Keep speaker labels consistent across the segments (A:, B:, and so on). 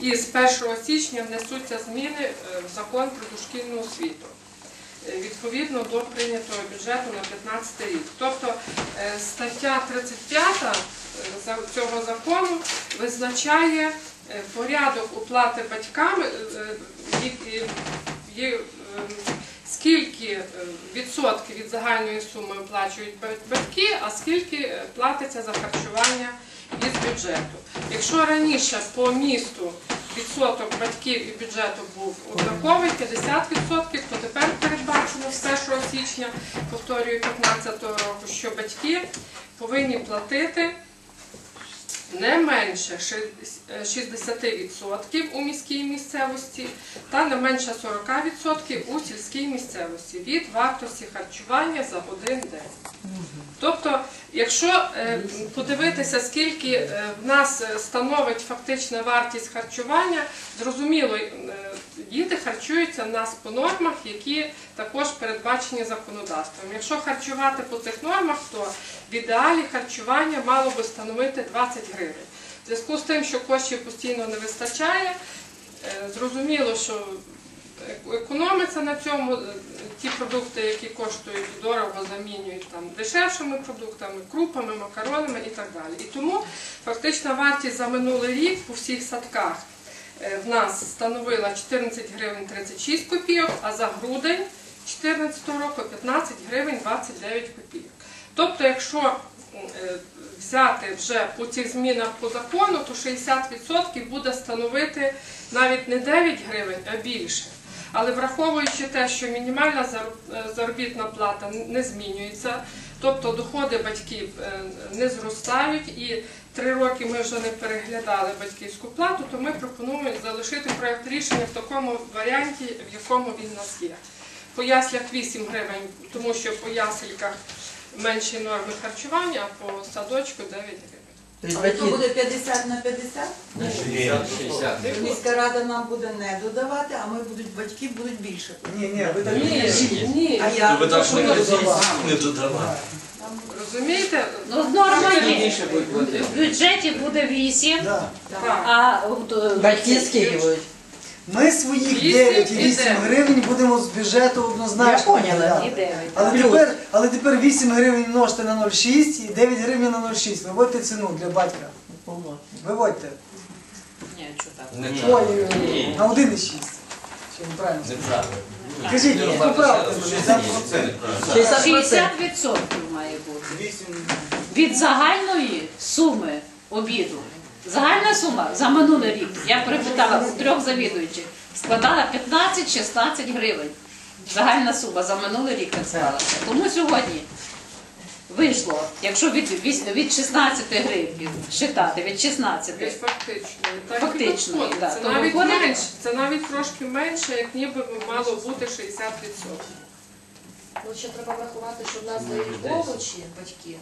A: І з 1 січня внесуться зміни е, в закон про дошкільну освіту. е, Відповідно до прийнятого бюджету на 2015 рік. Тобто е, стаття 35 е, цього закону визначає порядок оплати е, скільки відсотків від загальної суми оплачують батьки, а скільки платиться за харчування із бюджету. Якщо раніше по місту відсоток батьків і бюджету був однаковий 50%, то тепер передбачено з 1 січня, повторюю, 2015 року, що батьки повинні платити не менше е, 60% у міській місцевості та не менше 40% у сільській місцевості від вартості харчування за один день. Тобто, якщо е, подивитися, скільки е, в нас е, становить фактична вартість харчування, зрозуміло, діти харчуються в нас по нормах, які також передбачені законодавством. Якщо харчувати по цих нормах, то в ідеалі харчування мало би становити 20 гривень. В зв'язку з тим, що коштів постійно не вистачає, е, зрозуміло, що економиться на цьому. Е, Ті продукти, які коштують дорого, замінюють там дешевшими продуктами, крупами, макаронами і так далі. І тому фактична вартість за минулий рік по всіх садках в нас становила 14 гривень 36 копійок, а за грудень 2014 року 15 гривень 29 копійок. Тобто, якщо е, взяти вже по цих змінах по закону, то 60% буде становити навіть не 9 гривень, а більше. Але враховуючи те, що мінімальна е, заробітна плата не змінюється, тобто доходи батьків е, не зростають, і три роки ми вже не переглядали батьківську плату, то ми пропонуємо залишити проєкт рішення в такому варіанті, в якому він у нас є. По яслях 8 гривень, тому що по ясельках менші норми харчування, а по садочку 9 гривень.
B: Тобто
C: А то буде 50 на 50?
D: 60.
C: Міська рада нам буде не додавати, а ми будуть, батьки будуть більше.
E: Ні, ні, ви так
A: Ні, ні.
C: А я
D: Ви так не
E: не
D: кажіть, не додавати.
A: Розумієте?
F: Ну, норма є.
D: Більше будуть платити.
F: В бюджеті буде 8,
E: Да.
F: А от, е,
B: батьки скільки будуть?
E: Ми своїх
A: Вісім
E: 9
A: і
E: і 8 гривень будемо з бюджету однозначно.
B: Я поняла.
E: виділяти.
F: і 9.
E: Але
B: Плюс.
E: тепер, але тепер 8 гривень множте на 0,6 і 9 гривень на 0,6. Виводьте ціну для батька. Виводьте.
F: Ні, що так.
D: Не
E: Ой, ой, на 1,6. Чи неправильно?
D: Неправильно.
E: Кажіть,
D: Не
E: поправте
D: робити
E: мене.
D: це неправильно.
B: 60%.
F: 60% має бути. Від загальної суми обіду. Загальна сума за минулий рік, я перепитала у трьох завідуючих, складала 15-16 гривень. Загальна сума за минулий рік так склалася. Тому сьогодні вийшло, якщо від, від, від 16 гривень считати, від 16
A: Від фактичної. Так
F: Фактичної,
A: і виходить.
F: да.
A: Це навіть менше, це навіть трошки менше, як ніби мало бути 60%.
G: Ну, ще треба врахувати, що в нас дають овочі батьки.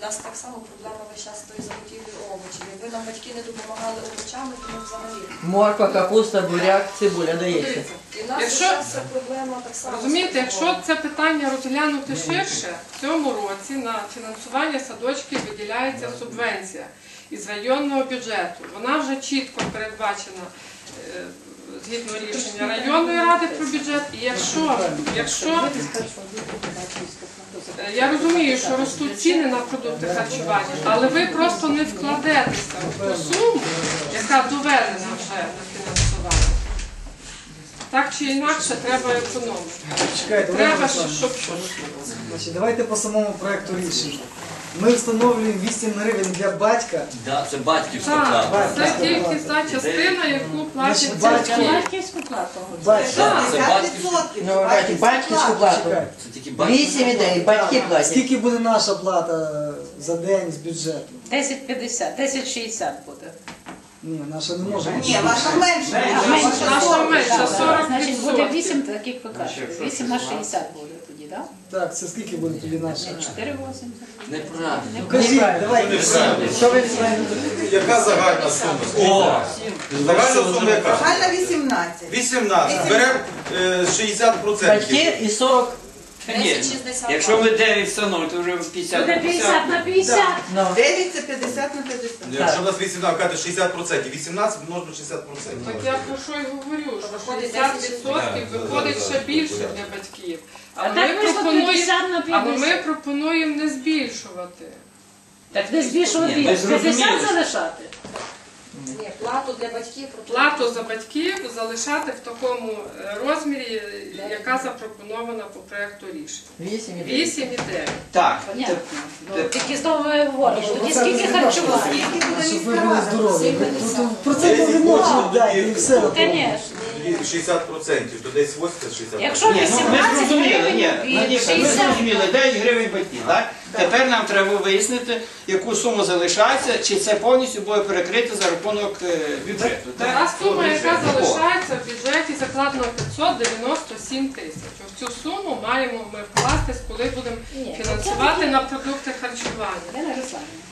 G: У нас так само проблема весь час тої заготівлі овочів. Якби нам батьки не допомагали овочами, то ми взагалі.
B: Морква, капуста, буряк, цибуля дається.
G: І в нас
A: Якщо-
G: ця проблема так само.
A: Розумієте, якщо це питання розглянути ширше, в цьому році на фінансування садочків виділяється субвенція із районного бюджету. Вона вже чітко передбачена е, згідно рішення районної ради про бюджет. І якщо, якщо е, я розумію, що ростуть ціни на продукти харчування, але ви просто не вкладетеся в ту суму, яка доведена вже на фінансування. Так чи інакше треба економити.
E: Чекайте,
A: Треба,
E: Олександрівна.
A: щоб
E: Значить, давайте по самому проекту рішення. Ми встановлюємо 8 гривень для батька.
D: Да, це батьківська
A: так,
D: плата.
A: це тільки та частина, яку платять батьки.
E: батьки-
F: Батьківську плату.
E: Батьки.
A: Так,
D: Це
C: 50%
B: Ну, батьки, батьківську плату.
D: Це тільки батьківська
B: ідей, батьки платять.
E: Скільки буде наша плата за день з бюджету?
F: 10,50, 10,60 буде.
E: Ні, наша не може бути.
C: Ні, ваша менше.
A: Наша менше,
F: Так,
A: 40%.
F: Значить, буде 8, так як ви кажете. 8 на 60 буде тоді, так?
E: Так, це скільки буде тоді наша?
F: 4,80.
D: Неправильно.
E: Кажіть, давайте.
B: Що ви
H: Яка загальна сума?
D: О!
H: Загальна сума яка?
C: Загальна 18.
H: 18. Беремо е, 60%.
B: батьки і 40
I: ні,
G: 10-60.
I: якщо ми 9 встановимо, то вже 50
F: Буде 50 на 50.
B: Ну,
C: 9 це 50 на 50.
H: Якщо у нас 18, кажете 60%, 18 множимо 60%.
A: Так я про що й говорю, що 60% виходить ще більше для батьків.
F: А так
A: ми
F: вийшло
A: пропонуємо,
F: 50 на
A: але ми пропонуємо не збільшувати.
F: Так не збільшувати
I: Ні, ми
F: 50
I: зрозуміли.
F: залишати.
G: Ні, плату для батьків
A: Плату за батьків залишати в такому е, розмірі, е, яка запропонована по проекту рішення.
B: 8 і 9.
A: 8 і 9.
I: Так.
F: Ну, Тільки знову ми говоримо, тоді скільки харчування?
E: Щоб ви були здорові. Тут в процентному дайте і все.
F: Звісно.
H: 60%, то десь 80-60%.
F: Якщо
I: Ні, ну ми
F: 18
I: зрозуміли, ні,
F: гривень,
I: Надійка, ми
F: 60.
I: зрозуміли, 9 гривень батьків, так? Тепер нам треба вияснити, яку суму залишається, чи це повністю буде перекрито за рахунок е, бюджету.
A: Та
I: так?
A: сума, яка залишається в бюджеті, закладено 597 тисяч. Ось цю суму маємо ми вкластись, коли будемо
F: Ні,
A: фінансувати на продукти харчування.
F: Ірина Русланівна,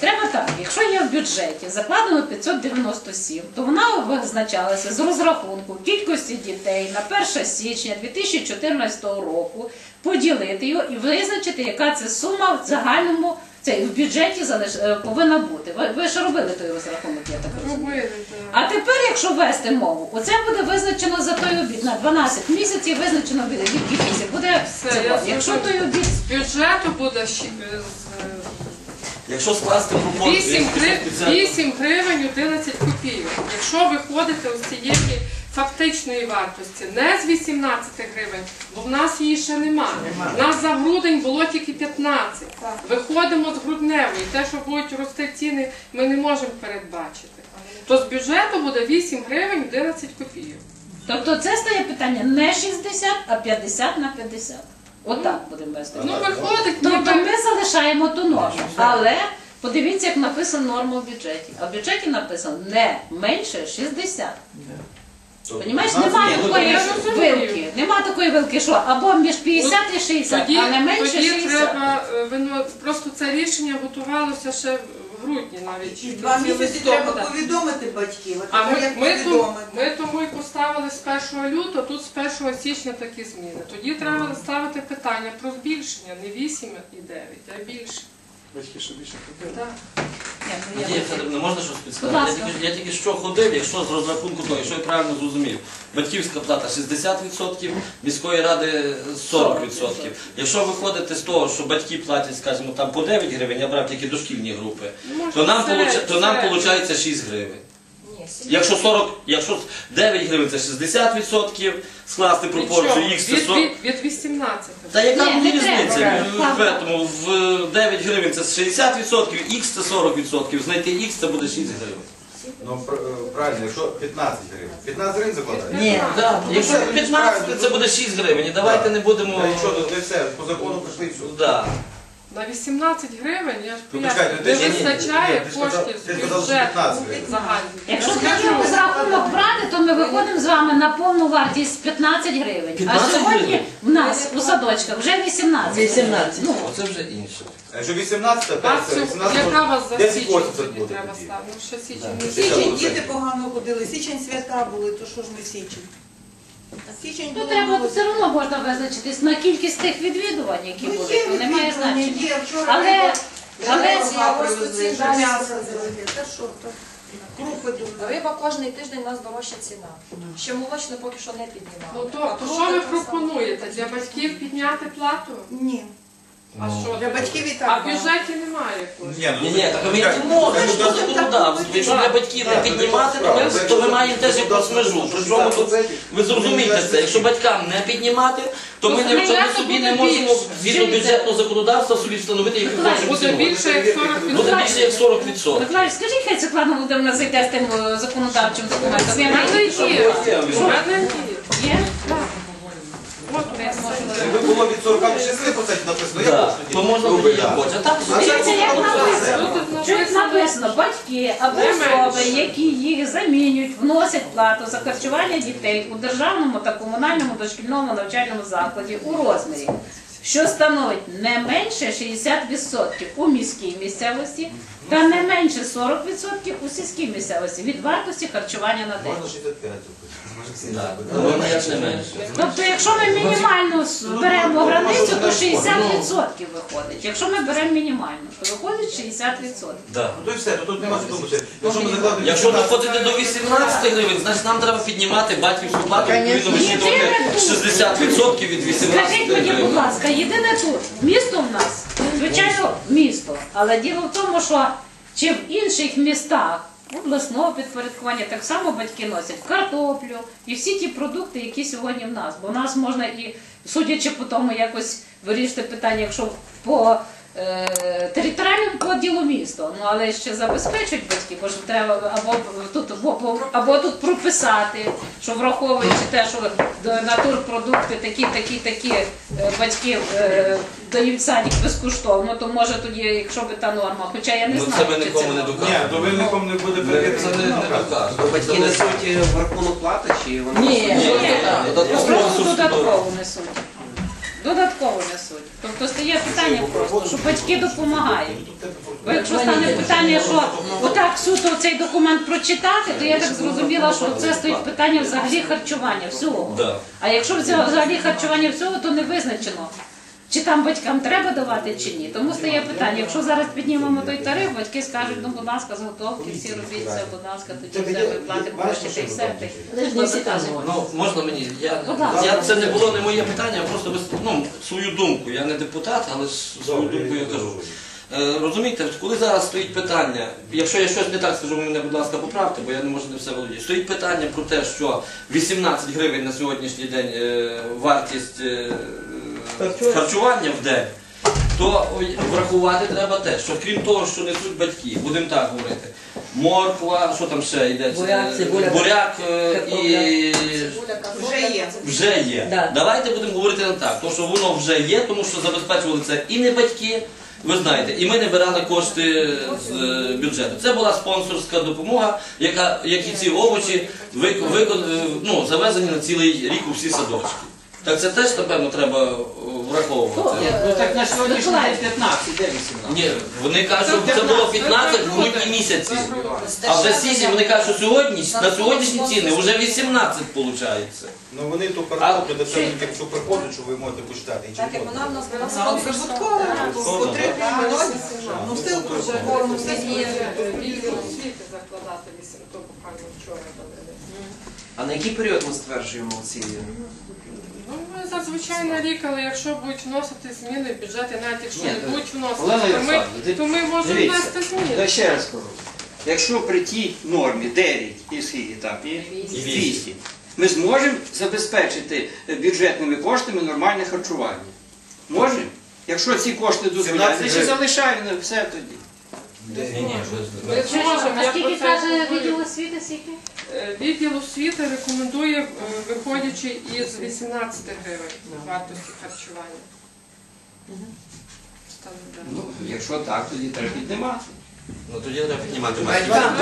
F: Треба так, якщо є в бюджеті закладено 597, то вона визначалася з розрахунку кількості дітей на 1 січня 2014 року, поділити його і визначити, яка це сума в загальному це в бюджеті залиш- е, повинна бути. Ви, ви ж робили той розрахунок, я так розумію. А тепер, якщо ввести мову, оце буде визначено за той обід на 12 місяців, визначено який місяць буде
A: Все,
F: це. Якщо той обід
A: З бюджету буде щ- е, з, е,
D: Якщо скласти пропорцію,
A: 8, гри...
D: якщо
A: 8 гривень 11 копійок. Якщо виходити з цієї фактичної вартості, не з 18 гривень, бо в нас її ще немає. У нас за грудень було тільки 15. Виходимо з грудневої. Те, що будуть рости ціни, ми не можемо передбачити. То з бюджету буде 8 гривень 11 копійок.
F: Тобто це стає питання не 60, а 50 на 50. Отак будемо вести.
A: Ну, виходить,
F: Тобто ми залишаємо ту норму. Але подивіться, як написана норма в бюджеті. А в бюджеті написано не менше 60. Понімаєш, немає
I: ну,
F: такої вилки. Нема такої вилки, що або між 50 і 60, а не менше
A: тоді треба е, просто це рішення готувалося ще грудні навіть.
C: І два
A: кінці
C: місяці треба
A: листопада.
C: повідомити батьків.
A: А ми, ми, тому,
C: повідомити?
A: ми тому і поставили з 1 лютого, тут з 1 січня такі зміни. Тоді треба ставити питання про збільшення, не 8 і 9, а більше.
E: Батьки, що більше
A: Так.
F: Ну, я-
D: Надія Федоровна, можна щось підсказати? Я тільки, я тільки що ходив, якщо з розрахунку того, якщо я правильно зрозумів, батьківська плата 60%, міської ради 40%. Якщо виходити з того, що батьки платять, скажімо, там по 9 гривень, я брав тільки дошкільні групи,
A: Ну,
D: то нам, получа- то нам виходить 6 гривень.
G: Ні,
D: Якщо 40, якщо 9 гривень це 60%, скласти пропорцію? X це
A: від,
D: 40.
A: від, від 18.
D: Та яка
F: Ні,
D: мені
F: не
D: різниця? В, этому, в 9 гривень це 60%, X це 40%, знайти X це буде 6 гривень.
H: Ну, пр- е, правильно, якщо 15 гривень. 15 гривень закладаєте?
B: Ні.
D: Да, якщо 15, то це буде 6 гривень. І давайте не будемо.
H: Ну, Якщо то все, по закону прийшли і все.
D: Да.
A: На 18 гривень, я ж
H: Ну,
A: поясню,
H: почекайте,
A: не
H: ти
A: вистачає
H: ні, ти ж сказав-
A: коштів з
H: ти ж сказав, що
A: бюджету
H: 15 гривень.
A: загальних.
F: Якщо такий розрахунок брати, то ми виходимо з вами на повну вартість 15 гривень. А сьогодні
D: гривень?
F: в нас у садочках вже 18.
B: 18.
F: Ну,
D: Оце вже інше.
H: А Якщо 18, то
A: а
H: 5,
A: цю- яка вас за
H: 10
A: січень тоді
H: буде
A: треба
H: тоді.
A: ставити? Ну, ще січень не
C: Січень діти погано ходили, січень свята були, то що ж ми січень? Січень
F: ну
C: було
F: треба все одно можна визначитись на кількість тих відвідувань, які
C: Ну,
F: були.
C: є
F: То немає
C: відвідування,
F: значення.
C: є. Вчора
F: Але, але
C: риба привезли, вже м'ясо
G: розкази.
C: Та що, то крупи дуже.
G: Риба кожний тиждень у нас дорожча ціна. Ще молочне поки що не піднімали.
A: Ну
G: А
A: то що ви
G: так само.
A: пропонуєте? Для батьків підняти плату?
C: Ні.
A: А що?
C: Для батьків і так.
A: А в
C: багато.
A: бюджеті немає коштів.
H: Ні,
D: Ні, ні, так ми не можемо, що це законодавство. Якщо для батьків не піднімати, то ми, то ми маємо теж якусь межу. Причому тут ви зрозумієте це, якщо батькам не піднімати, то ми, не, то ми собі не можемо згідно бюджетного законодавства собі встановити, яку хочемо
A: Буде
D: ціну.
A: більше як 40
D: Буде більше як 40%.
F: Миколаївич, скажіть, хай Світлана Володимирівна зайде з тим е, законодавчим документом. Я
A: мене є. У мене є. Не
H: Якби було від 40 до 60% написано, я
D: Да,
H: можу
D: то можна буде як хоче. Так.
F: Дивіться, як написано.
A: Тут
F: написано, батьки або особи, які їх замінюють, вносять плату за харчування дітей у державному та комунальному дошкільному навчальному закладі у розмірі, що становить не менше 60% у міській місцевості та не менше 40% у сільській місцевості від вартості харчування на день.
H: Можна 65
D: Да.
H: 70
D: Ну, як не менше.
F: Тобто, якщо ми мінімальну с- беремо границю, то 60% виходить. Якщо ми беремо мінімальну, то виходить 60%.
D: Да.
H: Ну то і все, то тут нема що думати. Якщо ми закладемо...
D: Якщо доходите до 18 гривень, значить нам треба піднімати батьківську плату, відповідно
F: Конечно.
D: вичитувати 60% від 18
F: Скажіть мені, будь
D: гривень.
F: ласка, єдине тут, місто в нас, звичайно, місто, але діло в тому, що чи в інших містах обласного підпорядкування так само батьки носять картоплю і всі ті продукти, які сьогодні в нас. Бо в нас можна і, судячи по тому, якось вирішити питання, якщо по е, територіальному поділу місто, ну але ще забезпечують батьки, бо ж треба або тут або, або тут прописати, що враховуючи те, що натурпродукти такі, такі, такі е, батьки е, дають садик безкоштовно, то може тоді, якщо би та норма, хоча я не
D: Ну
F: знаю,
D: це ми нікому не
H: Ні, то ви нікому не буде
D: не докажемо.
J: Батьки несуть е, в рахунок плати чи вони?
B: Ні,
F: Ні,
D: Додатково несуть
F: додатково несуть. Тобто стає питання просто, що батьки допомагають. Бо якщо стане питання, що отак суто цей документ прочитати, то я так зрозуміла, що це стоїть питання взагалі харчування всього. А якщо взагалі харчування всього, то не визначено. Чи там батькам треба давати чи ні. Тому стає питання, якщо зараз піднімемо той тариф, батьки скажуть, ну будь ласка, зготовки, всі робіть це, будь ласка, тоді все, ми платимо гроші, та й все. та й-
B: Але ж не всі там згодні.
D: Ну, можна мені? Я,
F: Будь ласка.
D: я, це не було не моє питання, я просто вис- ну, свою думку. Я не депутат, але с- свою думку я кажу. Е, розумієте, коли зараз стоїть питання, якщо я щось не так скажу, ви мене, будь ласка, поправте, бо я не можу не все володіти. Стоїть питання про те, що 18 гривень на сьогоднішній день е, вартість е, харчування в день, то врахувати треба те, що крім того, що несуть батьки, будемо так говорити, морква, що там ще йде?
B: Буряк,
D: Е,
B: цибуля,
D: буряк е, і
C: Вже є.
D: вже є.
B: Да.
D: Давайте будемо говорити не так, тому що воно вже є, тому що забезпечували це і не батьки. Ви знаєте, і ми не брали кошти з е, бюджету. Це була спонсорська допомога, яка, які ці овочі вик- викон- е, ну, завезені на цілий рік у всі садочки. Так це теж, напевно, треба е, враховувати.
I: Ні, ну так на сьогоднішній день 15, де 18?
D: Ні, вони кажуть, це було 15 в грудні місяці. А вже січні вони кажуть, що сьогодні, на сьогоднішні ціни вже 18 виходить.
H: Ну вони ту картоплю, де це якщо приходять, що ви можете почитати.
G: Так як вона в нас була
C: Нам прибутково, по три гривні. Ну, в стилку вже форму всі
A: Мені освіти закладати то буквально вчора довели.
J: А на який період ми стверджуємо ці?
A: Ну, ми зазвичай на рік, але якщо будуть вносити зміни в бюджет, і навіть якщо
I: Ні,
A: не
I: ну,
A: будуть вносити, то ми,
I: Ярославівна,
A: то ми можемо
I: дивіться,
A: внести зміни.
I: Я ще раз кажу. Якщо при тій нормі 9 і скільки там, і
D: вісім.
I: 200, ми зможемо забезпечити бюджетними коштами нормальне харчування. Можемо? Якщо ці кошти дозволяють,
H: 17
I: значить
H: гривень.
I: залишаємо все тоді.
D: Ні, ні,
A: Ми зможемо,
F: А
A: я
F: скільки
A: про це
F: каже
A: говорю.
F: відділ освіти, скільки?
A: Е, Відділ освіти рекомендує, е, виходячи із 18 гривень вартості харчування.
I: Ну, якщо так, тоді треба піднімати.
D: Ну тоді треба піднімати
H: Батькам,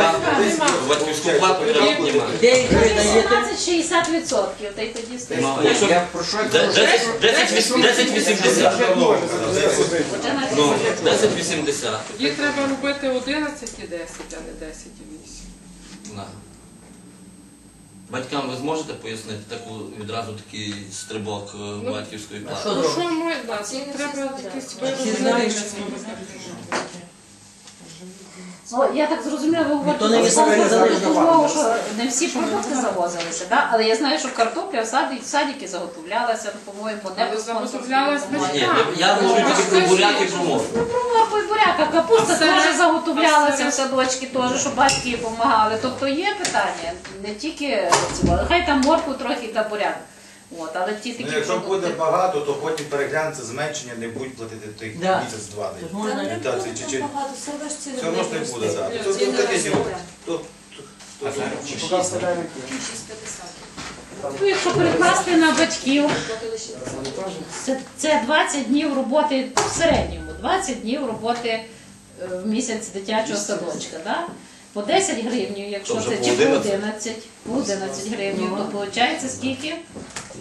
D: батьківську плату. плату треба піднімати.
B: 9 гривень даєте.
F: 15-60%, та й тоді стоїть.
D: Ну, якщо
J: Я про я кажу?
D: 10 10 віс- 10 80.
F: Хоча
D: Ну, 10 80.
A: Тоді треба робити 11 і 10, а не 10 і 8.
D: Да. Батькам ви зможете пояснити таку відразу такий стрибок е, батьківської плати?
A: Ну що ми, да, це треба якісь вироби.
F: Ну, я так зрозуміла, ви говорите
B: то
F: про
B: висока
F: спонсорську
B: незалежна
F: допомогу, що не всі продукти завозилися, да? але я знаю, що картопля в саді, в садики заготовлялася, ну, по-моєму, не по
A: Заготовлялась
F: спонсорській
D: Ні, я я говорю тільки про буряк і про моркву.
F: Ну, морква і буряка, капуста
A: серед-
F: теж заготовлялася в садочки, теж, щоб батьки допомагали. Тобто є питання, не тільки цього. Хай там моркву трохи та буряк. От, але ті такі
H: Ну, якщо буде багато, то потім переглянеться зменшення, не будуть платити тих
B: Да.
H: місяць-два.
B: Тут можна
H: Імітації чи чи
G: Багато, все одно ж ціни
H: все одно ж не буде зараз. Тут
A: ціни
H: тут таке
A: ростуть.
H: діло. Тут- тут- тут-
G: Пів 650.
F: Ну, якщо перекласти на батьків,
G: Платили 60.
F: це, це 20 днів роботи в середньому, 20 днів роботи е, в місяць дитячого садочка. Да? По 10 гривень, якщо
D: То вже
F: це
D: по
F: чи по
D: 11.
F: 11, по 11 гривень, то виходить скільки?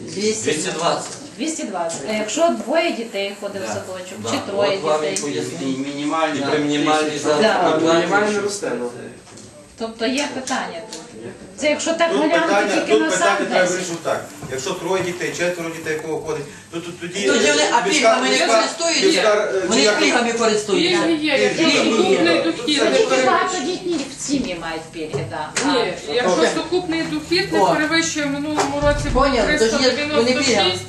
B: 200.
D: 220.
F: 220. А якщо двоє дітей ходить в садочок, чи троє
D: От вам і
F: дітей?
D: поясніть.
I: Мінімальні.
D: При мінімальній
F: Да.
J: Мінімально росте, ну.
F: Тобто є питання тут. Це якщо так
H: Тут
F: глянути
H: питання,
F: тільки
H: тут
F: на
H: питання
F: сам
H: треба
F: 10.
H: вирішити так. Якщо троє дітей, четверо дітей, кого ходить, то тут тоді...
B: Тоді вони, а пільгами не користуються? Вони пільгами користуються.
A: Пільги є, якщо
B: Пільги є.
A: сукупний дохід не
F: Тільки
A: перевищує.
F: багатодітні сім'ї мають так.
A: Ні, якщо сукупний дохід не перевищує в минулому році було
B: Поняли, то є- вони
A: 396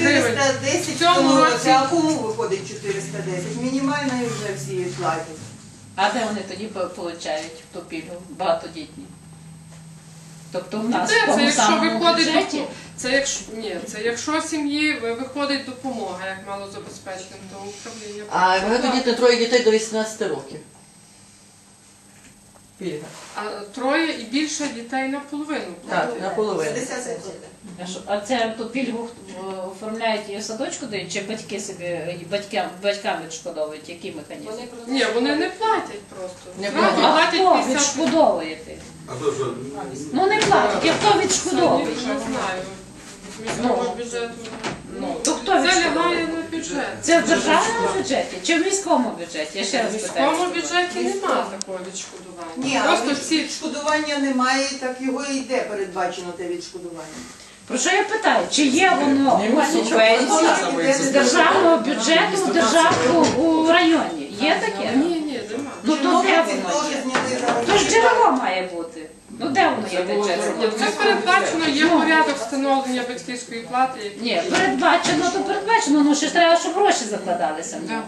A: гривень.
C: 410
A: В цьому
C: в
A: році-
C: а кому виходить 410? Мінімальна і вже всі платять.
F: А де вони тоді по- получають ту пільгу багатодітні? Тобто в нас
A: Це,
F: в тому
A: якщо
F: самому
A: виходить
F: бюджеті
A: допо- це якщо ні, це якщо сім'ї ви- виходить допомога, як малозабезпеченим, то управління.
B: А багатодітне троє дітей до 18 років. Пільга.
A: А троє і більше дітей наполовину.
B: Так, наполовину.
C: 50
F: А що- А це ту пільгу е, оформляють і в садочку дають, чи батьки собі і батькам, батькам відшкодовують? Який механізм?
A: Ні, вони не платять просто.
B: Не
A: Зразу
B: платять.
F: А хто
A: 50
F: відшкодовує тих?
H: А то що?
F: Ну не платять, і хто відшкодовує?
A: не знаю. Міського бюджету.
F: Ну, то хто
A: Це
F: відшкодовує?
A: лягає на бюджет.
F: Це в державному бюджеті чи в міському бюджеті? Я ще раз
A: В
F: питаю.
A: міському бюджеті немає такого відшкодування.
C: Ні, а
A: Просто всі
C: відшкодування немає, так його і йде передбачено те відшкодування.
F: Про що я питаю? Чи є воно у субвенції з державного бюджету у державу у районі? Є таке?
A: Ні, ні, немає.
F: Ну то де воно є? То ж джерело має бути. Ну де воно є бюджет?
A: Це передбачено, є порядок встановлення батьківської плати. який-
F: Ні, передбачено, то передбачено, ну ще ж треба, щоб гроші закладалися в нього.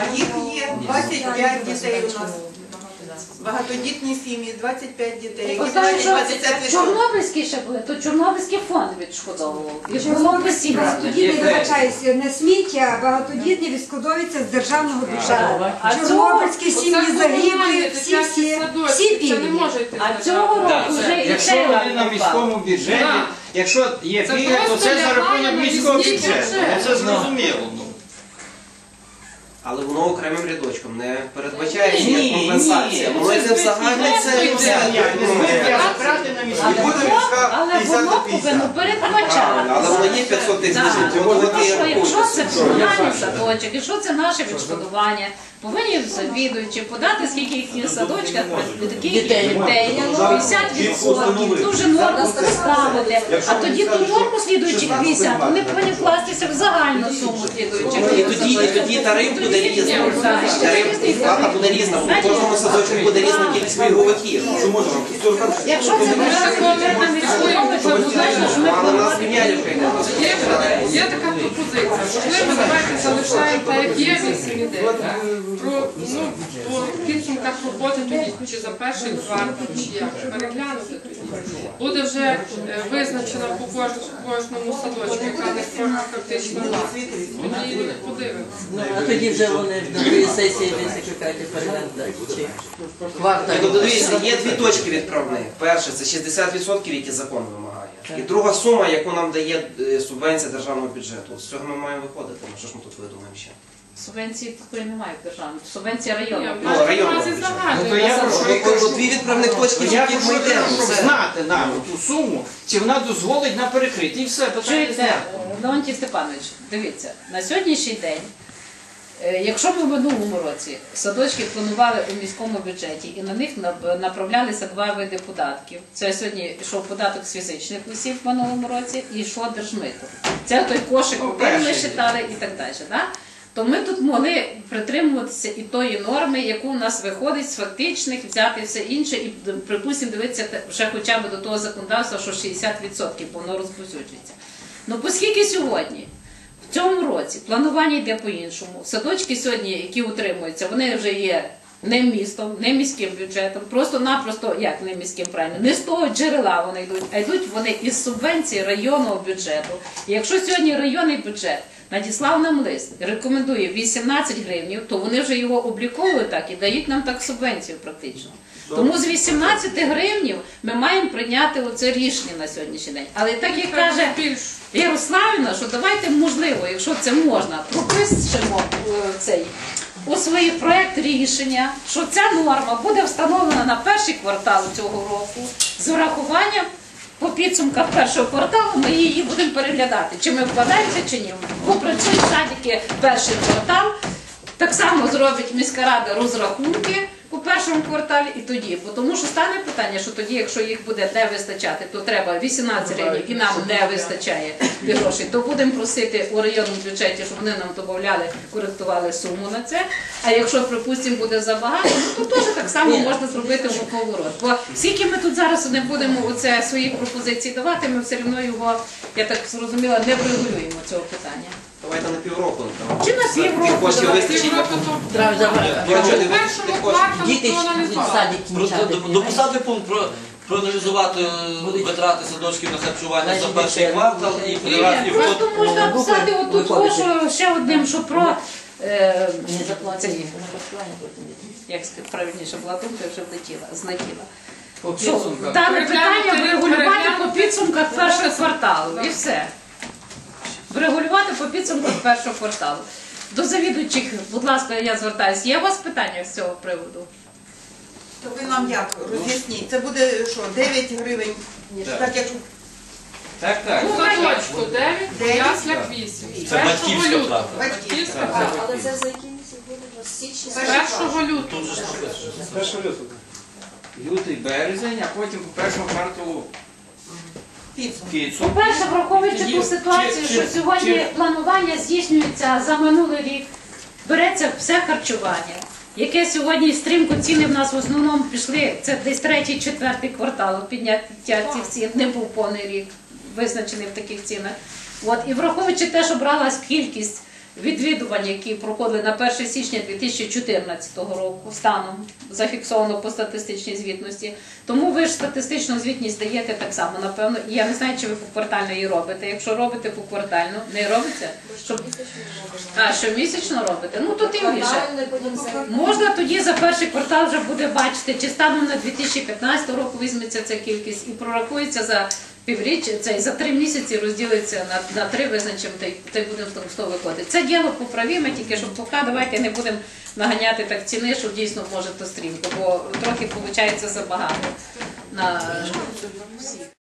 C: А їх є 25 дітей у нас. Багатодітні сім'ї, 25 дітей, які платять
F: що
C: 20
F: Чорнобильський ще були, то Чорнобильський фонд відшкодовував. І було.
K: Багатодітні, вибачаюся, не сміття, а багатодітні відшкодовуються з державного бюджету. Чорнобильські сім'ї загибли, всі, всі,
F: а цього року вже і
I: Якщо
F: це
I: вони на міському бюджеті, якщо є пільга, то це за рахунок міського бюджету. Ну, Це зрозуміло. Ну.
J: Але воно окремим рядочком не передбачається
I: Ні,
J: як компенсація. Воно йде в загальне це
I: Ні,
J: все.
F: Але
H: І буде
F: воно,
H: міська
F: але
H: 50
F: воно
H: на 50.
F: повинно передбачати.
J: Але воно є 500 тисяч,
F: Так,
J: то
F: тому що
J: є
F: якщо це комунальний садочок, якщо це наше відшкодування, повинні завідуючи подати, скільки їх в садочках, таких
B: Дітей.
F: дітей, 50%, ту вже норму поставити, а тоді ту норму слідуючих 50, вони повинні вкластися в загальну суму слідуючих
J: І тоді, і тоді тариф буде різний. Тариф плата буде різна, в кожному садочку буде різна кількість пільговиків.
F: Якщо це
J: Але нас преміалівка йде.
A: Є, така пропозиція. Можливо, давайте залишаємо так, як є 8 ідей. Ну, по підсумках роботи тоді, чи за перший квартал, чи як переглянути тоді. Буде вже е, визначена по кожному садочку, яка не форма фактично нас. Тоді подивимося.
B: Ну, вже вони до тої сесії переглянути. Чи квартал.
J: Тобто дивіться, є дві точки відправних. Перше це 60%, які закон вимагає. І друга сума, яку нам дає е, субвенція державного бюджету. З цього ми маємо виходити. Ну що ж ми тут видумаємо ще?
F: Субвенції такої немає в державі. Субвенція району.
J: Ну,
A: в
J: районного бюджету.
I: Ну, то я
J: дві відправних точки,
I: Я
J: з яких ми йдемо. Все.
I: знати нам ту суму, чи вона дозволить нам перекрити. І все, питання
F: Чуєте,
I: знято.
F: Леонтій Степанович, дивіться, на сьогоднішній день, якщо ми в минулому році садочки планували у міському бюджеті і на них направлялися два види податків. Це сьогодні йшов податок з фізичних осіб в минулому році і йшло держмито. Це той кошик,
I: Ну,
F: який ми считали і так далі. Да? То ми тут могли притримуватися і тої норми, яку у нас виходить з фактичних, взяти все інше, і припустимо дивитися вже хоча б до того законодавства, що 60%, воно розповсюджується. Ну, оскільки сьогодні, цьому році, планування йде по-іншому. Садочки сьогодні, які утримуються, вони вже є не містом, не міським бюджетом, просто-напросто, як не міським правильно, не з того джерела вони йдуть, а йдуть вони із субвенції районного бюджету. І якщо сьогодні районний бюджет надіслав нам лист, рекомендує 18 гривнів, то вони вже його обліковують так і дають нам так субвенцію практично. Тому з 18 гривнів ми маємо прийняти оце рішення на сьогоднішній день. Але так як каже Ярославівна, що давайте можливо, якщо це можна, пропишемо е, цей у свій проект рішення, що ця норма буде встановлена на перший квартал цього року з урахуванням по підсумках першого кварталу ми її будемо переглядати, чи ми вкладаємося, чи ні. Попрацюють садики перший квартал, так само зробить міська рада розрахунки у першому кварталі і тоді. Бо тому що стане питання, що тоді, якщо їх буде не вистачати, то треба 18 гривень і нам не вистачає грошей, то будемо просити у районному бюджеті, щоб вони нам додавали, коректували суму на це. А якщо, припустимо, буде забагато, ну, то теж так само можна зробити в поворот. Бо скільки ми тут зараз не будемо оце свої пропозиції давати, ми все одно його, я так зрозуміла, не врегулюємо цього питання.
J: Давайте на півроку. там.
F: Чи на півроку,
J: Тих коштів
F: давайте.
J: вистачить.
A: Півроку то
B: Треба забрати.
J: Якщо не
A: в
J: вистачить
A: першому
J: тих
A: кварталі
B: Діти ж в
A: проаналізували.
B: саді
D: Просто
B: кінчати.
D: дописати пункт про проаналізувати е, витрати садочків на харчування за
B: Значить,
D: перший
B: це-
D: квартал і
F: Ні,
D: перераз і
F: просто
D: вход.
F: можна
B: букви
F: писати отут,
B: виходити.
F: що ще одним, що про е,
B: Не заплатили.
F: Це-
B: на є.
F: як сказати, правильніше була думка, я вже влетіла, злетіла.
I: По
F: Що
I: підсумках.
F: дане
A: Переглянути,
F: питання врегулювати по підсумках першого кварталу і все. Врегулювати по підсумках першого кварталу. До завідуючих, будь ласка, я звертаюся. Є у вас питання з цього приводу?
C: То ви нам як роз'ясніть? Це буде що, 9 гривень,
I: Так.
C: так як
I: Так, так.
A: У 9, у яслях 8.
D: Це батьківська плата.
C: батьківська
I: Так,
C: плата.
G: Але це за який місяць буде?
C: Перший
A: 1
D: же ж написано.
I: З першого лютого. Лютий березень, а потім по першому кварталу
C: Підсумок.
F: По-перше, враховуючи ту ситуацію, що сьогодні планування здійснюється за минулий рік, береться все харчування, яке сьогодні стрімко ціни в нас в основному пішли, це десь третій, четвертий квартал підняття цих цін, не був повний рік визначений в таких цінах. От, і враховуючи те, що бралась кількість відвідувань, які проходили на 1 січня 2014 року, станом зафіксовано по статистичній звітності. Тому ви ж статистичну звітність даєте так само, напевно. І я не знаю, чи ви поквартально її робите. Якщо робите поквартально, не робиться? Щоб... А, щомісячно робите? Ну то тим більше. Можна тоді за перший квартал вже буде бачити, чи станом на 2015 року візьметься ця кількість і прорахується за півріччя, це за три місяці розділиться на, на три, визначимо, та й будемо там тому виходити. Це діло поправіме, тільки щоб поки давайте не будемо наганяти так ціни, що дійсно може то стрімко, бо трохи виходить забагато на всі.